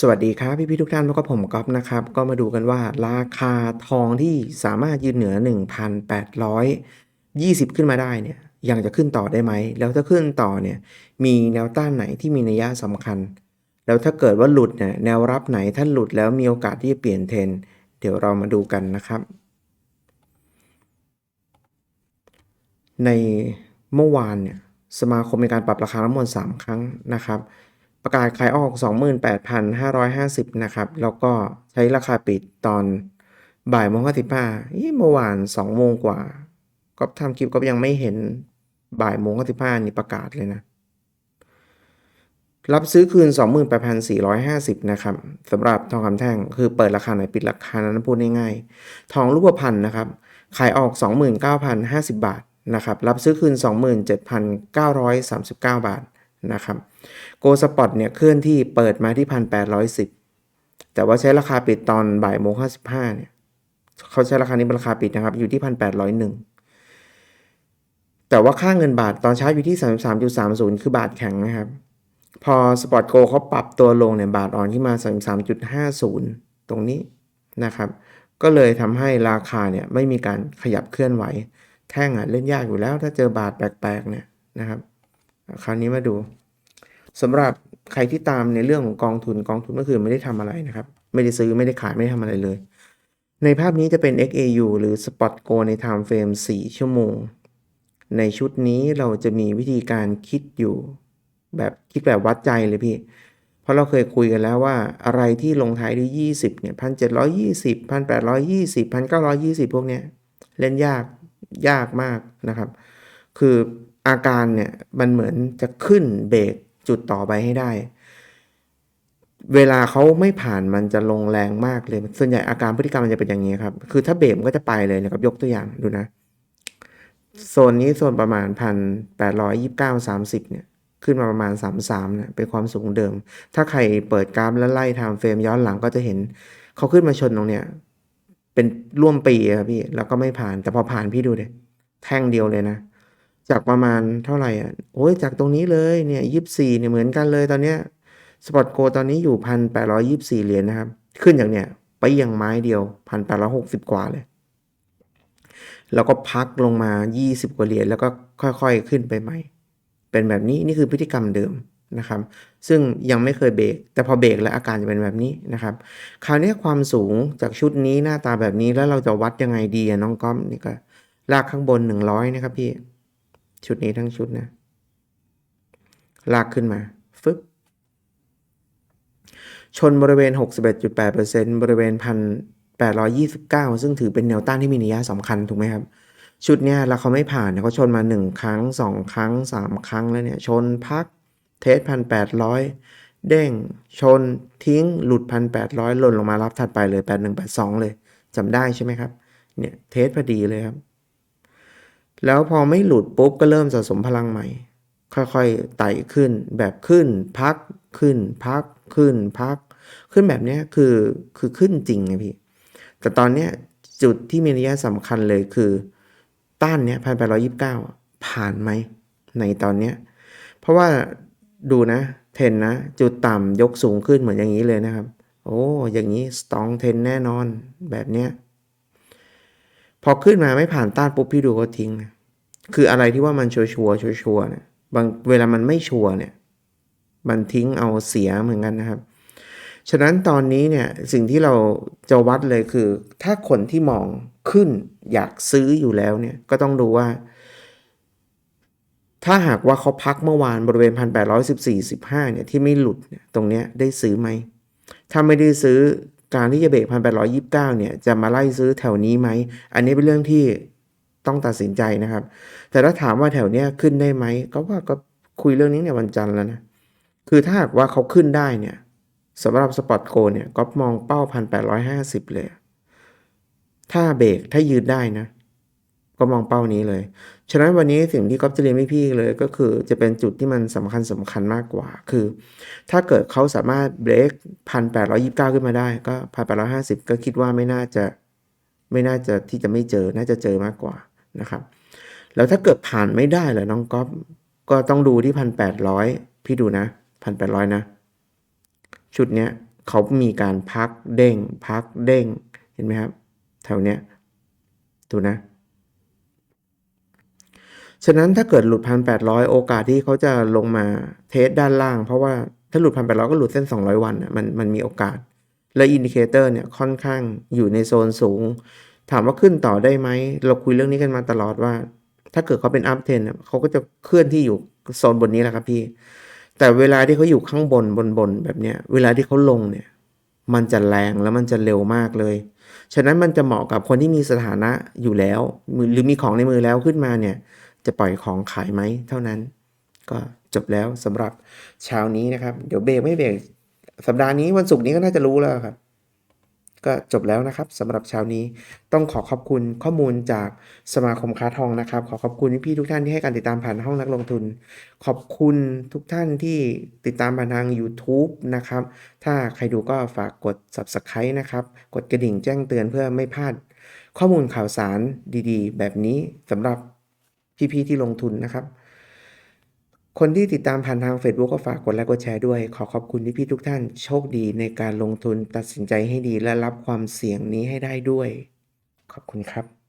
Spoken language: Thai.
สวัสดีครับพี่ๆทุกท่านพบกับผมก๊อฟนะครับ ก็มาดูกันว่าราคาทองที่สามารถยืนเหนือ 1,820 ขึ้นมาได้เนี่ยยังจะขึ้นต่อได้ไหม แล้วถ้าขึ้นต่อเนี่ยมีแนวต้านไหนที่มีนัยยะสำคัญ แล้วถ้าเกิดว่าหลุดเนี่ยแนวรับไหนถ้าหลุดแล้วมีโอกาสที่จะเปลี่ยนเทรนเดี๋ยวเรามาดูกันนะครับ ในเมื่อวานเนี่ยสมาคมมีการปรับราคาน้ำมัน3ครั้งนะครับ ประกาศขายออก 28,550 นะครับ แล้วก็ใช้ราคาปิดตอนบ่ายโมงห้าสิบห้าเมื่อวาน2โมงกว่า ก็ทำคลิปก็ยังไม่เห็นบ่ายโมงห้าสิบห้านี่ประกาศเลยนะ รับซื้อคืน 28,450 นะครับสำหรับทองคำแท่ง คือเปิดราคาไหนปิดราคานั้นพูดง่ายๆ ทองรูปพรรณนะครับ ขายออก 29,050 บาทนะครับ รับซื้อคืน 27,939 บาท นะครับโกสปอตเนี่ยเคลื่อนที่เปิดมาที่ 1,810 แต่ว่าใช้ราคาปิดตอนบ่ายโมง55เนี่ยเขาใช้ราคานี้เป็นราคาปิดนะครับ อยู่ที่ 1,801 แต่ว่าค่าเงินบาทตอนเช้าอยู่ที่ 33.30 คือบาทแข็งนะครับ พอสปอตโกเขาปรับตัวลงเนี่ยบาทอ่อนขึ้นมา 33.50 ตรงนี้นะครับ ก็เลยทำให้ราคาเนี่ยไม่มีการขยับเคลื่อนไหว แท่งอะเล่นยากอยู่แล้วถ้าเจอบาทแปลกๆเนี่ยนะครับ คราวนี้มาดูสำหรับใครที่ตามในเรื่องของกองทุนกองทุนก็คือไม่ได้ทำอะไรนะครับ ไม่ได้ซื้อไม่ได้ขายไม่ได้ทำอะไรเลย ในภาพนี้จะเป็น XAU หรือ Spot Go ใน Time Frame 4 ชั่วโมง ในชุดนี้เราจะมีวิธีการคิดอยู่ แบบคิดแบบวัดใจเลยพี่ เพราะเราเคยคุยกันแล้วว่าอะไรที่ลงท้ายด้วย 20เนี่ยพันเจ็ดร้อยยี่สิบพันแปดร้อยยี่สิบพันเก้าร้อยยี่สิบพวกเนี้ยเล่นยากยากมากนะครับ คือ อาการเนี่ยมันเหมือนจะขึ้นเบรกจุดต่อไปให้ได้ เวลาเขาไม่ผ่านมันจะลงแรงมากเลย ส่วนใหญ่อาการพฤติกรรมมันจะเป็นอย่างนี้ครับ คือถ้าเบรกมันก็จะไปเลยนะครับ ยกตัวอย่างดูนะ โซนนี้โซนประมาณพันแปดร้อยยี่สิบเก้าสามสิบเนี่ยขึ้นมาประมาณสามสามนะเป็นความสูงเดิม ถ้าใครเปิดกราฟแล้วไล่ไทม์เฟรมย้อนหลังก็จะเห็น เขาขึ้นมาชนตรงเนี้ยเป็นร่วมปีครับพี่ แล้วก็ไม่ผ่าน แต่พอผ่านพี่ดูเลยแท่งเดียวเลยนะ จากประมาณเท่าไหร่อะโอ้ยจากตรงนี้เลยเนี่ยยี่สี่เนี่ยเหมือนกันเลยตอนเนี้ยสปอตโกตอนนี้อยู่พันแปดร้อยี่สี่เหรียญนะครับ ขึ้นอย่างเนี้ยไปยังไม้เดียวพันแปดร้อหกสิบกว่าเลย แล้วก็พักลงมา20กว่าเหรียญแล้วก็ค่อยๆขึ้นไปใหม่ เป็นแบบนี้นี่คือพฤติกรรมเดิมนะครับ ซึ่งยังไม่เคยเบรกแต่พอเบรกแล้วอาการจะเป็นแบบนี้นะครับ คราวนี้ความสูงจากชุดนี้หน้าตาแบบนี้แล้วเราจะวัดยังไงดีอะน้องก้อมนี่ก็ลากข้างบน 100 นะครับพี่ ชุดนี้ทั้งชุดนะ ลากขึ้นมา ฟึบชนบริเวณ 61.8%บริเวณ 1,829 ซึ่งถือเป็นแนวต้านที่มีนัยสำคัญถูกไหมครับ ชุดเนี้ยแล้วเขาไม่ผ่านเนี่ยเขาชนมา 1 ครั้ง 2 ครั้ง 3 ครั้งแล้วเนี่ย ชนพักเทส 1,800 เด้ง ชนทิ้งหลุด 1,800 หล่นลงมารับถัดไปเลย 8182 เลยจำได้ใช่ไหมครับ เนี่ย เทสพอดีเลยครับ แล้วพอไม่หลุดปุ๊บก็เริ่มสะสมพลังใหม่ ค่อยๆไต่ขึ้นแบบขึ้น พักขึ้น พักขึ้นพัก ขึ้นแบบนี้คือคือขึ้นจริงไงพี่ แต่ตอนเนี้ยจุดที่มีนัยสำคัญเลยคือ ต้านเนี้ยพันแปดร้อยิบเก้าผ่านไหมในตอนเนี้ยเพราะว่าดูนะเทนนะ จุดต่ำยกสูงขึ้นเหมือนอย่างนี้เลยนะครับ โอ้อย่างนี้สตองเทนแน่นอนแบบเนี้ย พอขึ้นมาไม่ผ่านต้านปุ๊บพี่ดูก็ทิ้งนะคืออะไรที่ว่ามันชัวร์ชัวร์ชัวร์เนี่ยบางเวลามันไม่ชัวร์เนี่ย มันทิ้งเอาเสียเหมือนกันนะครับ ฉะนั้นตอนนี้เนี่ยสิ่งที่เราจะวัดเลยคือ ถ้าคนที่มองขึ้นอยากซื้ออยู่แล้วเนี่ยก็ต้องดูว่า ถ้าหากว่าเขาพักเมื่อวานบริเวณพันแปดร้อยสิบสี่สิบห้าเนี่ยที่ไม่หลุดเนี่ยตรงเนี้ยได้ซื้อไหมถ้าไม่ได้ซื้อ การที่จะเบรกพันแปดร้อยิบเก้าเนี่ยจะมาไล่ซื้อแถวนี้ไหม อันนี้เป็นเรื่องที่ต้องตัดสินใจนะครับ แต่ถ้าถามว่าแถวเนี้ยขึ้นได้ไหม ก็ว่าก็คุยเรื่องนี้ในวันจันทร์แล้วนะ คือถ้าหากว่าเขาขึ้นได้เนี่ยสำหรับสปอตโกเนี่ยก็มองเป้าพันแปดร้อยห้าสิบเลย ถ้าเบรกถ้ายืดได้นะ ก็มองเป้านี้เลย ฉะนั้นวันนี้สิ่งที่ก๊อฟจะเรียนให้พี่เลยก็คือจะเป็นจุดที่มันสำคัญสำคัญมากกว่า คือ ถ้าเกิดเขาสามารถเบรกพันแปดร้อยิบเก้าขึ้นมาได้ก็พันแปดร้อยห้าสิบก็คิดว่าไม่น่าจะไม่น่าจะที่จะไม่เจอ น่าจะเจอมากกว่านะครับ แล้วถ้าเกิดผ่านไม่ได้เหรอน้องก๊อฟก็ต้องดูที่พันแปดร้อยพี่ดูนะพันแปดร้อยนะ ชุดเนี้ยเขามีการพักเด้ง พักเด้งเห็นไหมครับ แถวเนี้ยดูนะ ฉะนั้นถ้าเกิดหลุด1,800โอกาสที่เขาจะลงมาเทสด้านล่าง เพราะว่าถ้าหลุด1,800ก็หลุดเส้น 200 วันมันมันมีโอกาส และอินดิเคเตอร์เนี่ยค่อนข้างอยู่ในโซนสูง ถามว่าขึ้นต่อได้ไหม เราคุยเรื่องนี้กันมาตลอดว่า ถ้าเกิดเขาเป็นอัพเทนเขาก็จะเคลื่อนที่อยู่โซนบนนี้แหละครับพี่ แต่เวลาที่เขาอยู่ข้างบนบนบนแบบเนี้ยเวลาที่เขาลงเนี่ยมันจะแรงแล้วมันจะเร็วมากเลย ฉะนั้นมันจะเหมาะกับคนที่มีสถานะอยู่แล้ว หรือมีของในมือแล้วขึ้นมาเนี่ย จะปล่อยของขายไหมเท่านั้น ก็จบแล้วสำหรับเช้านี้นะครับ เดี๋ยวเบรกไม่เบรกสัปดาห์นี้วันศุกร์นี้ก็น่าจะรู้แล้วครับ ก็จบแล้วนะครับสำหรับเช้านี้ต้องขอขอบคุณข้อมูลจากสมาคมค้าทองนะครับ ขอขอบคุณพี่ๆทุกท่านที่ให้การติดตามผ่านห้องนักลงทุน ขอบคุณทุกท่านที่ติดตามผ่านทาง YouTube นะครับ ถ้าใครดูก็ฝากกด Subscribe นะครับ กดกระดิ่งแจ้งเตือนเพื่อไม่พลาด ข้อมูลข่าวสารดีๆ แบบนี้สำหรับ พี่ๆที่ลงทุนนะครับ คนที่ติดตามผ่านทาง Facebook ก็ฝากกดไลค์กดแชร์ด้วย ขอขอบคุณพี่ๆทุกท่านโชคดีในการลงทุนตัดสินใจให้ดีและรับความเสี่ยงนี้ให้ได้ด้วย ขอบคุณครับ